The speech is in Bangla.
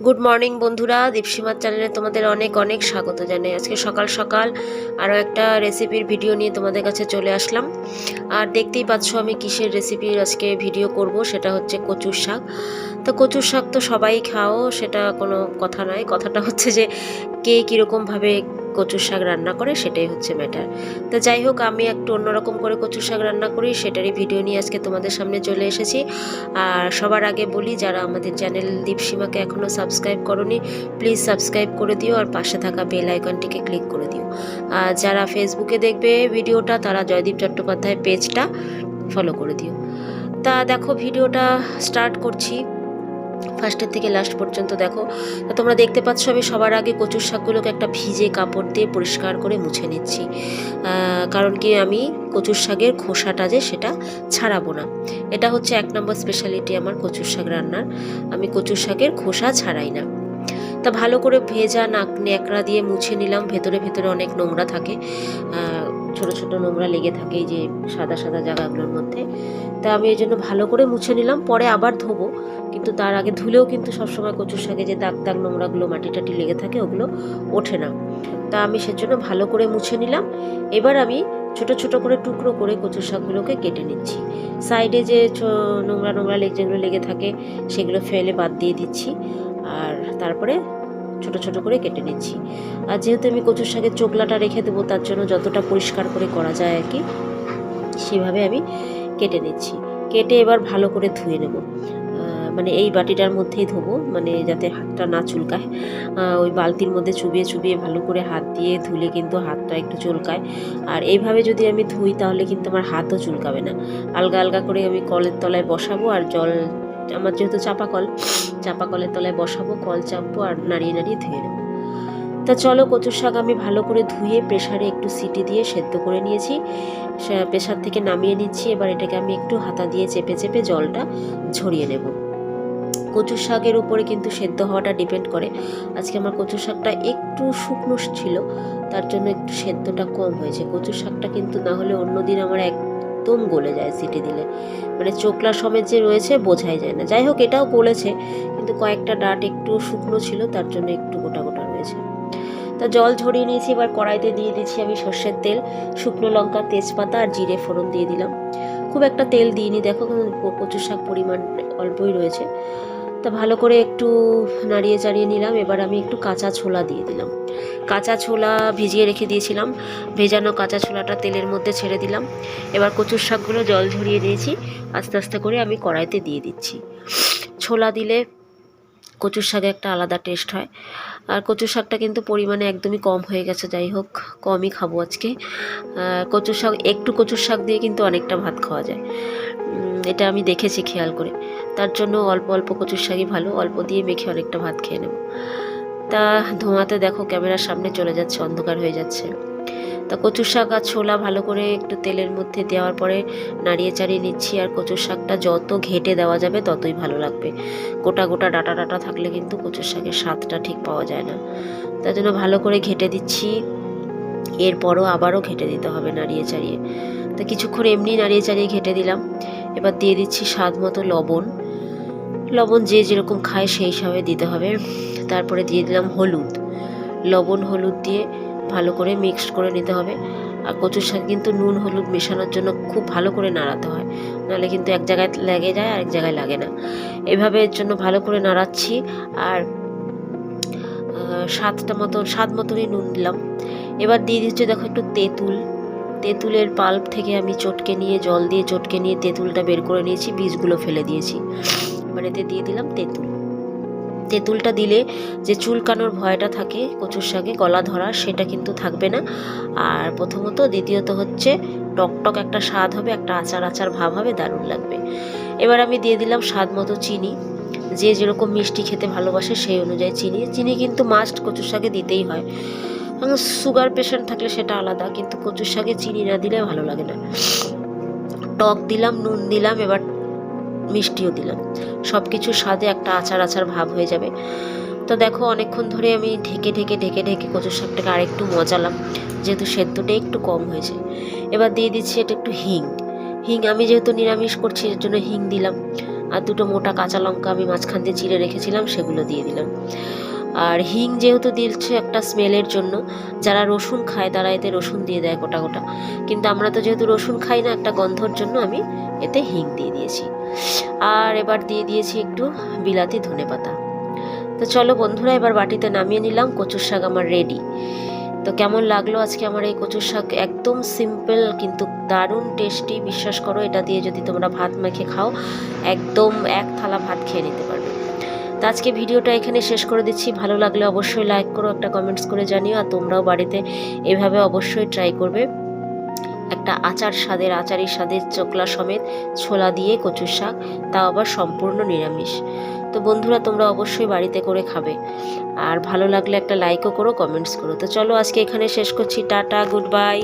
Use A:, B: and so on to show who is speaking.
A: গুড মর্নিং বন্ধুরা। দীপসীমার চ্যানেলে তোমাদের অনেক অনেক স্বাগত জানাই। আজকে সকাল সকাল আরও একটা রেসিপির ভিডিও নিয়ে তোমাদের কাছে চলে আসলাম। আর দেখতেই পাচ্ছ আমি কিসের রেসিপির আজকে ভিডিও করব, সেটা হচ্ছে কচুর শাক। তো কচুর শাক তো সবাই খাও, সেটা কোনো কথা নয়। কথাটা হচ্ছে যে কে কীরকমভাবে কচুর শাক রান্না করে, সেটাই হচ্ছে ম্যাটার তো যাই হোক, আমি একটু অন্যরকম করে কচুর শাক রান্না করি, সেটারই ভিডিও নিয়ে আজকে তোমাদের সামনে চলে এসেছি। আর সবার আগে বলি, যারা আমাদের চ্যানেল দীপসীমাকে এখনও সাবস্ক্রাইব করনি প্লিজ সাবস্ক্রাইব করে দিও আর পাশে থাকা বেল আইকনটিকে ক্লিক করে দিও। আর যারা ফেসবুকে দেখবে ভিডিওটা তারা জয়দীপ চট্টোপাধ্যায় পেজটা ফলো করে দিও। তা দেখো ভিডিওটা স্টার্ট করছি। ফার্স্টের থেকে লাস্ট পর্যন্ত দেখো। তো তোমরা দেখতে পাচ্ছ, আমি সবার আগে কচুর শাকগুলোকে একটা ভিজে কাপড় দিয়ে পরিষ্কার করে মুছে নিচ্ছি। কারণ কি, আমি কচুর শাকের খোসাটা যে সেটা ছাড়াবো না। এটা হচ্ছে এক নম্বর স্পেশালিটি আমার কচুর শাক রান্নার। আমি কচুর শাকের খোসা ছাড়াই না। তা ভালো করে ভেজা নাক ন্যাকড়া দিয়ে মুছে নিলাম। ভেতরে ভেতরে অনেক নোংরা থাকে। ছোট ছোট নোংরা লেগে থাকে এই যে সাদা সাদা জায়গাগুলোর মধ্যে। তা আমি এই জন্য ভালো করে মুছে নিলাম। পরে আবার ধোবো। কিন্তু তার আগে ধুলেও কিন্তু সবসময় কচুর শাকে যে দাগ দাগ নোংরাগুলো মাটি টাটি লেগে থাকে, ওগুলো ওঠে না। তা আমি সেজন্য ভালো করে মুছে নিলাম। এবার আমি ছোট ছোট করে টুকরো করে কচুর শাকগুলোকে কেটে নিচ্ছি। সাইডে যে নোংরা নোংরা যেগুলো লেগে থাকে, সেগুলো ফেলে বাদ দিয়ে দিচ্ছি। আর তারপরে ছোট ছোট করে কেটে নিচ্ছি। আর যেহেতু আমি কচুর শাকের চোকলাটা রেখে দেবো, তার জন্য যতটা পরিষ্কার করে করা যায় আর কি, সেভাবে আমি কেটে নিচ্ছি। কেটে এবার ভালো করে ধুয়ে নেব। মানে এই বাটিটার মধ্যেই ধোবো মানে যাতে হাতটা না চুলকায়। ওই বালতির মধ্যে চুবিয়ে চুবিয়ে ভালো করে হাত দিয়ে ধুলে কিন্তু হাতটা একটু চুলকায়। আর এইভাবে যদি আমি ধুই, তাহলে কিন্তু আমার হাতও চুলকাবে না। আলগা আলগা করে আমি কলের তলায় বসাবো, আর জল আমার যেহেতু চাপা কল, চাপা কলের তলায় বসাবো, কল চাপবো আর নাড়িয়ে নাড়িয়ে ধুয়ে নেব। তা চলো কচুর শাক আমি ভালো করে ধুয়ে প্রেশারে একটু সিটি দিয়ে সেদ্ধ করে নিয়েছি। প্রেশার থেকে নামিয়ে নিচ্ছি, এবার এটাকে আমি একটু হাতা দিয়ে চেপে চেপে জলটা ঝরিয়ে নেব। কচুর শাকের উপরে কিন্তু সেদ্ধ হওয়াটা ডিপেন্ড করে। আজকে আমার কচুর শাকটা একটু শুকনো ছিল, তার জন্য একটু সেদ্ধটা কম হয়েছে। কচুর শাকটা কিন্তু না হলে অন্যদিন আমার একদম গলে যায় সিটি দিলে। মানে চোখলা সমেত যে রয়েছে বোঝাই যায় না। যাই হোক, এটাও গলেছে, কিন্তু কয়েকটা ডাট একটু শুকনো ছিল, তার জন্য একটু গোটা গোটা রয়েছে। তা জল ঝরিয়ে নিয়েছি, এবার কড়াইতে দিয়ে দিচ্ছি আমি সর্ষের তেল, শুকনো লঙ্কা, তেজপাতা আর জিরে ফোড়ন দিয়ে দিলাম। খুব একটা তেল দিইনি, দেখো কচুর শাক পরিমাণ অল্পই রয়েছে। তা ভালো করে একটু নাড়িয়ে চাড়িয়ে নিলাম। এবার আমি একটু কাঁচা ছোলা দিয়ে দিলাম। কাঁচা ছোলা ভিজিয়ে রেখে দিয়েছিলাম। ভেজানো কাঁচা ছোলাটা তেলের মধ্যে ছেড়ে দিলাম। এবার কচুর শাকগুলো জল ঝরিয়ে দিয়েছি আস্তে আস্তে করে আমি কড়াইতে দিয়ে দিচ্ছি। ছোলা দিলে কচুর শাকে একটা আলাদা টেস্ট হয়। আর কচুর শাকটা কিন্তু পরিমাণে একদমই কম হয়ে গেছে। যাই হোক, কমই খাব আজকে। কচুর শাক, একটু কচুর শাক দিয়ে কিন্তু অনেকটা ভাত খাওয়া যায়। এটা আমি দেখেছি খেয়াল করে। তার জন্য অল্প অল্প কচুর শাকই ভালো, অল্প দিয়ে মেখে অনেকটা ভাত খেয়ে নেব। তা ধোঁয়াতে দেখো ক্যামেরার সামনে চলে যাচ্ছে, অন্ধকার হয়ে যাচ্ছে। তা কচুর শাক আর ছোলা ভালো করে একটু তেলের মধ্যে দেওয়ার পরে নাড়িয়ে চাড়িয়ে নিচ্ছি আর কচুর শাকটা যত ঘেটে দেওয়া যাবে ততই ভালো লাগবে। গোটা গোটা ডাটা ডাটা থাকলে কিন্তু কচুর শাকের স্বাদটা ঠিক পাওয়া যায় না। তার জন্য ভালো করে ঘেটে দিচ্ছি। এরপরও আবারও ঘেটে দিতে হবে নাড়িয়ে চাড়িয়ে। তা কিছুক্ষণ এমনি নাড়িয়ে চাড়িয়ে ঘেটে দিলাম। এবার দিয়ে দিচ্ছি স্বাদ মতো লবণ। লবণ যে যেরকম খায় সেই হিসাবে দিতে হবে। তারপরে দিয়ে দিলাম হলুদ। লবণ, হলুদ দিয়ে ভালো করে মিক্সড করে নিতে হবে। আর কচুর শাক কিন্তু নুন, হলুদ মেশানোর জন্য খুব ভালো করে নাড়াতে হয়। নাহলে কিন্তু এক জায়গায় লেগে যায় আর এক জায়গায় লাগে না। এভাবে এর জন্য ভালো করে নাড়াচ্ছি। আর সাতটা মতো, স্বাদ মতনই নুন দিলাম। এবার দিয়ে দিচ্ছি দেখো একটু তেঁতুল। তেঁতুলের পাল্প থেকে আমি চটকে নিয়ে, জল দিয়ে চটকে নিয়ে তেঁতুলটা বের করে নিয়েছি, বীজগুলো ফেলে দিয়েছি। এবার এতে দিয়ে দিলাম তেঁতুল। তেঁতুলটা দিলে যে চুলকানোর ভয়টা থাকে কচুর শাকে, গলা ধরা, সেটা কিন্তু থাকবে না। আর প্রথমত, দ্বিতীয়ত হচ্ছে, টকটক একটা স্বাদ হবে, একটা আচার আচার ভাব হবে, দারুণ লাগবে। এবার আমি দিয়ে দিলাম স্বাদ মতো চিনি। যে যেরকম মিষ্টি খেতে ভালোবাসে সেই অনুযায়ী চিনি। চিনি কিন্তু মাস্ট কচুর শাকে দিতেই হয়। সুগার পেশেন্ট থাকলে সেটা আলাদা, কিন্তু কচুর শাকে চিনি না দিলে ভালো লাগে না। টক দিলাম, নুন দিলাম, এবার মিষ্টিও দিলাম। সব কিছুর স্বাদে একটা আচার আচার ভাব হয়ে যাবে। তো দেখো, অনেকক্ষণ ধরে আমি ঢেকে ঢেকে ঢেকে ঢেকে কচুর শাকটাকে আরেকটু মজালাম, যেহেতু সেদ্ধটা একটু কম হয়েছে। এবার দিয়ে দিচ্ছি এটা একটু হিং। হিং আমি যেহেতু নিরামিষ করছি, এর জন্য হিং দিলাম। আর দুটো মোটা কাঁচা লঙ্কা আমি মাঝখান দিয়ে চিড়ে রেখেছিলাম, সেগুলো দিয়ে দিলাম। আর হিং যেহেতু দিচ্ছে একটা স্মেলের জন্য, যারা রসুন খায় তারা এতে রসুন দিয়ে দেয় গোটা গোটা। কিন্তু আমরা তো যেহেতু রসুন খাই না, একটা গন্ধর জন্য আমি এতে হিং দিয়ে দিয়েছি। আর এবার দিয়ে দিয়েছি একটু বিলাতি ধনে পাতা। তো চলো বন্ধুরা, এবার বাটিতে নামিয়ে নিলাম, কচুর শাক আমার রেডি তো কেমন লাগল আজকে আমার এই কচুর শাক? একদম সিম্পল কিন্তু দারুণ টেস্টি বিশ্বাস করো, এটা দিয়ে যদি তোমরা ভাত মেখে খাও, একদম এক থালা ভাত খেয়ে নিতে পারবে। তো আজকে ভিডিওটা এখানে শেষ করে দিচ্ছি। ভালো লাগলে অবশ্যই লাইক করো, একটা কমেন্টস করে জানিও, আর তোমরাও বাড়িতে এভাবে অবশ্যই ট্রাই করবে। একটা আচার স্বাদের, আচারি স্বাদের চোকলা সমেত ছোলা দিয়ে কচুর শাক, তাও আবার সম্পূর্ণ নিরামিষ। তো বন্ধুরা, তোমরা অবশ্যই বাড়িতে করে খাবে। আর ভালো লাগলে একটা লাইকও করো কমেন্টস করো। তো চলো আজকে এখানে শেষ করছি। Tata good bye